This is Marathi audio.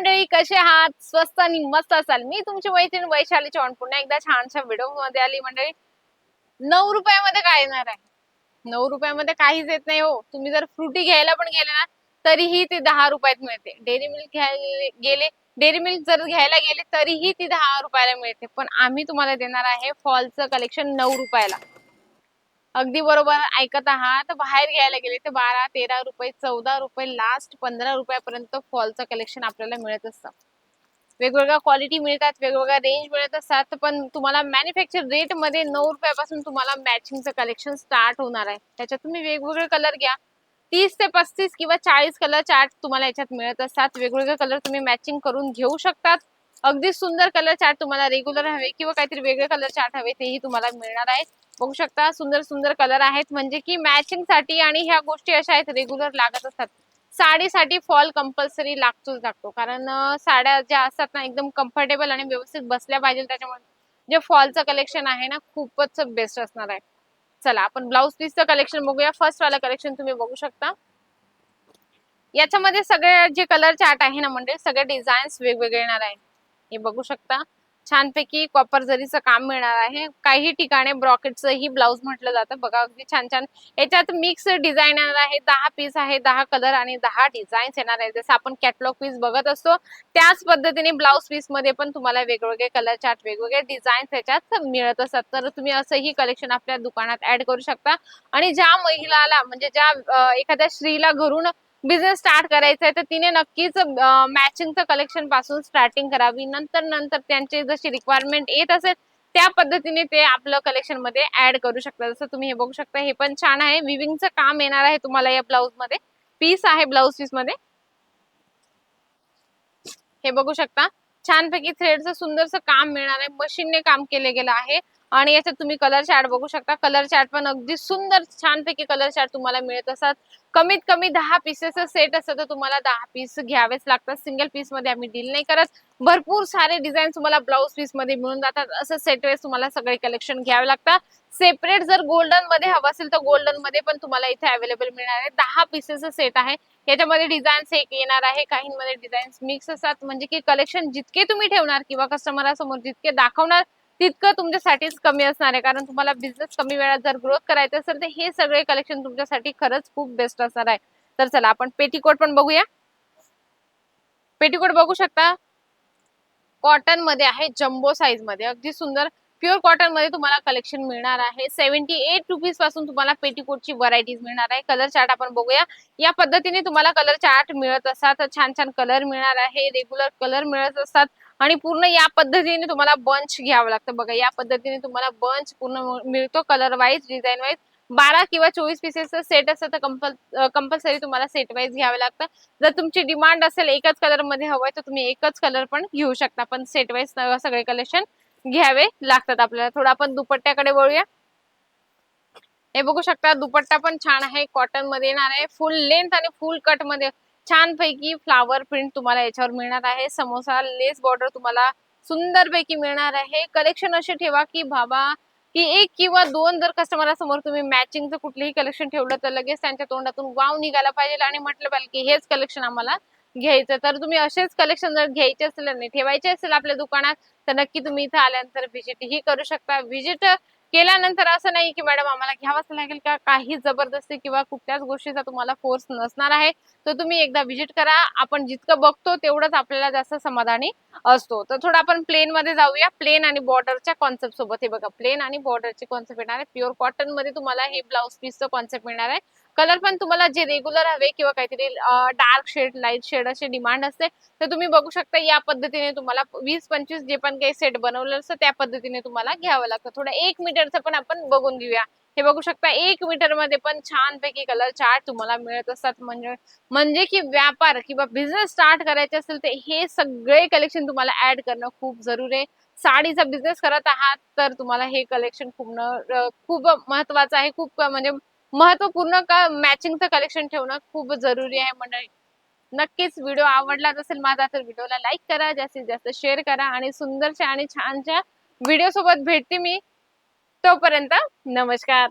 मंडळी कसे आहात? स्वस्त आणि मस्त असाल. मी तुमची मैत्रीण वैशाली चव्हाण पुन्हा एकदा छानशा व्हिडिओमध्ये आली मंडळी. नऊ रुपयामध्ये काय येणार आहे? नऊ रुपयामध्ये काहीच येत नाही हो. तुम्ही जर फ्रुटी घ्यायला पण गेले ना तरीही ते दहा रुपयात मिळते. डेअरी मिल्क घ्यायला गेले डेअरी मिल्क जर घ्यायला गेले तरीही ती दहा रुपयाला मिळते. पण आम्ही तुम्हाला देणार आहे फॉलचं कलेक्शन नऊ रुपयाला. अगदी बरोबर ऐकत आहात. बाहेर घ्यायला गेले तर बारा तेरा रुपये चौदा रुपये लास्ट पंधरा रुपयापर्यंत फॉलचं कलेक्शन आपल्याला मिळत असतं. वेगवेगळ्या क्वालिटी मिळतात वेगवेगळ्या रेंज मिळत असतात पण तुम्हाला मॅन्युफॅक्चर रेटमध्ये नऊ रुपयापासून तुम्हाला मॅचिंगचं कलेक्शन स्टार्ट होणार आहे. त्याच्यात तुम्ही वेगवेगळे कलर घ्या. तीस ते पस्तीस किंवा चाळीस कलर चार्ट तुम्हाला याच्यात मिळत असतात. वेगवेगळे कलर तुम्ही मॅचिंग करून घेऊ शकतात. अगदी सुंदर कलर चार्ट तुम्हाला रेग्युलर हवे किंवा काहीतरी वेगळे कलर चार्ट हवे तेही तुम्हाला मिळणार आहे. बघू शकता सुंदर सुंदर कलर आहेत. म्हणजे की मॅचिंगसाठी आणि ह्या गोष्टी अशा आहेत रेग्युलर लागत असतात. साडीसाठी फॉल कंपल्सरी लागतोच लागतो. कारण साड्या ज्या असतात ना एकदम कम्फर्टेबल आणि व्यवस्थित बसल्या पाहिजे. त्याच्यामुळे जे फॉलचं कलेक्शन आहे ना खूपच बेस्ट असणार आहे. चला आपण ब्लाऊज पीसचं कलेक्शन बघूया. फर्स्ट वाला कलेक्शन तुम्ही बघू शकता. याच्यामध्ये सगळे जे कलर चार्ट आहे ना म्हणजे सगळे डिझाईन्स वेगवेगळे येणार आहे. हे बघू शकता. छानपैकी कॉपर जरीचं काम मिळणार आहे. काही ठिकाणी ब्रॉकेटचं ही ब्लाऊज म्हटलं जातं. बघा अगदी छान छान. याच्यात मिक्स डिझाईन येणार आहे. दहा पीस आहे दहा कलर आणि दहा डिझाईन्स येणार आहे जसं आपण कॅटलॉग पीस बघत असतो त्याच पद्धतीने ब्लाऊज पीसमध्ये पण तुम्हाला वेगवेगळे कलर चार्ट वेगवेगळे डिझाईन्स याच्यात मिळत असतात. तर तुम्ही असंही कलेक्शन आपल्या दुकानात ऍड करू शकता. आणि ज्या महिलाला म्हणजे ज्या एखाद्या स्त्रीला घरून बिझनेस स्टार्ट करायचा आहे तर तिने नक्कीच मॅचिंगचं कलेक्शनपासून स्टार्टिंग करावी. नंतर नंतर त्यांचे जशी रिक्वायरमेंट येत असेल त्या पद्धतीने ते आपलं कलेक्शनमध्ये ऍड करू शकता जसं तुम्ही हे बघू शकता हे पण छान आहे. विविंगचं काम येणार आहे तुम्हाला या ब्लाऊजमध्ये. पीस आहे ब्लाऊज पीसमध्ये. हे बघू शकता. छानपैकी थ्रेडचं सुंदरसं काम मिळणार आहे. मशीनने काम केले गेलं आहे. आणि याच्यात तुम्ही कलर चार्ट बघू शकता. कलर चार्ट पण अगदी सुंदर छानपैकी कलर चार्ट तुम्हाला मिळत असतात. कमीत कमी दहा पीसेसचं सेट असतं तर तुम्हाला दहा पीस घ्यावेच लागतात. सिंगल पीसमध्ये आम्ही डील नाही करत. भरपूर सारे डिझाईन तुम्हाला ब्लाऊज पीसमध्ये मिळून जातात. असं सेट वेळेस तुम्हाला सगळे कलेक्शन घ्यावे लागतात. सेपरेट जर गोल्डनमध्ये हवं असेल तर गोल्डनमध्ये पण तुम्हाला इथे अवेलेबल मिळणार आहे. दहा पीसेसचं सेट आहे. याच्यामध्ये डिझाईन्स एक येणार आहे. काहींमध्ये डिझाईन्स मिक्स असतात. म्हणजे की कलेक्शन जितके तुम्ही ठेवणार किंवा कस्टमरासमोर जितके दाखवणार तितकं तुमच्यासाठीच कमी असणार आहे. कारण तुम्हाला बिझनेस कमी वेळात जर ग्रोथ करायचं असेल तर हे सगळे कलेक्शन तुमच्यासाठी खरंच खूप बेस्ट असणार आहे. तर चला आपण पेटीकोट पण बघूया. पेटीकोट बघू शकता. कॉटनमध्ये आहे जम्बो साईजमध्ये. अगदी सुंदर प्युअर कॉटनमध्ये तुम्हाला कलेक्शन मिळणार आहे. सेव्हन्टी एट रुपीजपासून तुम्हाला पेटीकोटची व्हरायटीज मिळणार आहे. कलर चार्ट आपण बघूया. या पद्धतीने तुम्हाला कलर चार्ट मिळत असतात. छान छान कलर मिळणार आहे. रेग्युलर कलर मिळत असतात. आणि पूर्ण या पद्धतीने तुम्हाला बंच घ्यावं लागतं. बघा या पद्धतीने तुम्हाला बंच पूर्ण मिळतो कलर वाईज डिझाईन वाईज बारा किंवा चोवीस पीसेसचं सेट असतं तर कंपल कंपल्सरी तुम्हाला सेट वाईज घ्यावं लागतं. जर तुमची डिमांड असेल एकच कलरमध्ये हवंय तर तुम्ही एकच कलर पण घेऊ शकता. पण सेट वाईज सगळे कलेक्शन घ्यावे लागतात आपल्याला. थोडं आपण दुपट्ट्याकडे वळूया. हे बघू शकता दुपट्टा पण छान आहे. कॉटनमध्ये येणार आहे. फुल लेंथ आणि फुल कटमध्ये. छान पैकी फ्लावर प्रिंट तुम्हाला याच्यावर मिळणार आहे. समोसा लेस बॉर्डर तुम्हाला सुंदर पैकी मिळणार आहे. कलेक्शन असे ठेवा की बाबा की एक किंवा दोन जर कस्टमरासमोर तुम्ही मॅचिंगचं कुठलंही कलेक्शन ठेवलं तर लगेच त्यांच्या तोंडातून वाव निघायला पाहिजे आणि म्हटलं पाहिजे की हेच कलेक्शन आम्हाला घ्यायचं. तर तुम्ही असेच कलेक्शन जर घ्यायचे असेल आणि ठेवायचे असेल आपल्या दुकानात तर नक्की तुम्ही इथं आल्यानंतर व्हिजिट ही करू शकता. व्हिजिट केल्यानंतर असं नाही की मॅडम आम्हाला घ्यावंच लागेल का? काही जबरदस्ती किंवा कुठल्याच गोष्टीचा तुम्हाला फोर्स नसणार आहे. तर तुम्ही एकदा व्हिजिट करा. आपण जितकं बघतो तेवढंच आपल्याला जास्त समाधानी असतो. तर थोडं आपण प्लेन मध्ये जाऊया. प्लेन आणि बॉर्डरच्या कॉन्सेप्ट सोबत. हे बघा प्लेन आणि बॉर्डरचे कॉन्सेप्ट येणार आहे. प्युअर कॉटनमध्ये तुम्हाला हे ब्लाऊज पीसचं कॉन्सेप्ट मिळणार आहे. कलर पण तुम्हाला जे रेग्युलर हवे किंवा काहीतरी डार्क शेड लाइट शेड असे डिमांड असते तर तुम्ही बघू शकता या पद्धतीने तुम्हाला वीस पंचवीस जे पण काही सेट बनवलं असतं त्या पद्धतीने तुम्हाला घ्यावं लागतं. थोडं एक मीटरचं पण आपण बघून घेऊया. हे बघू शकता एक मीटरमध्ये पण छानपैकी कलर चार्ट तुम्हाला मिळत असतात. म्हणजे म्हणजे की व्यापार किंवा बिझनेस स्टार्ट करायचे असेल तर हे सगळे कलेक्शन तुम्हाला ऍड करणं खूप जरुरी आहे. साडीचा बिझनेस करत आहात तर तुम्हाला हे कलेक्शन खूप खूप महत्वाचं आहे. खूप म्हणजे महत्त्वपूर्ण का मॅचिंगचं कलेक्शन ठेवणं खूप जरुरी आहे मंडळी. नक्कीच व्हिडिओ आवडलाच असेल माझा तर व्हिडिओला लाईक करा जास्तीत जास्त शेअर करा आणि सुंदरच्या आणि छानच्या व्हिडिओ सोबत भेटते मी. तोपर्यंत नमस्कार.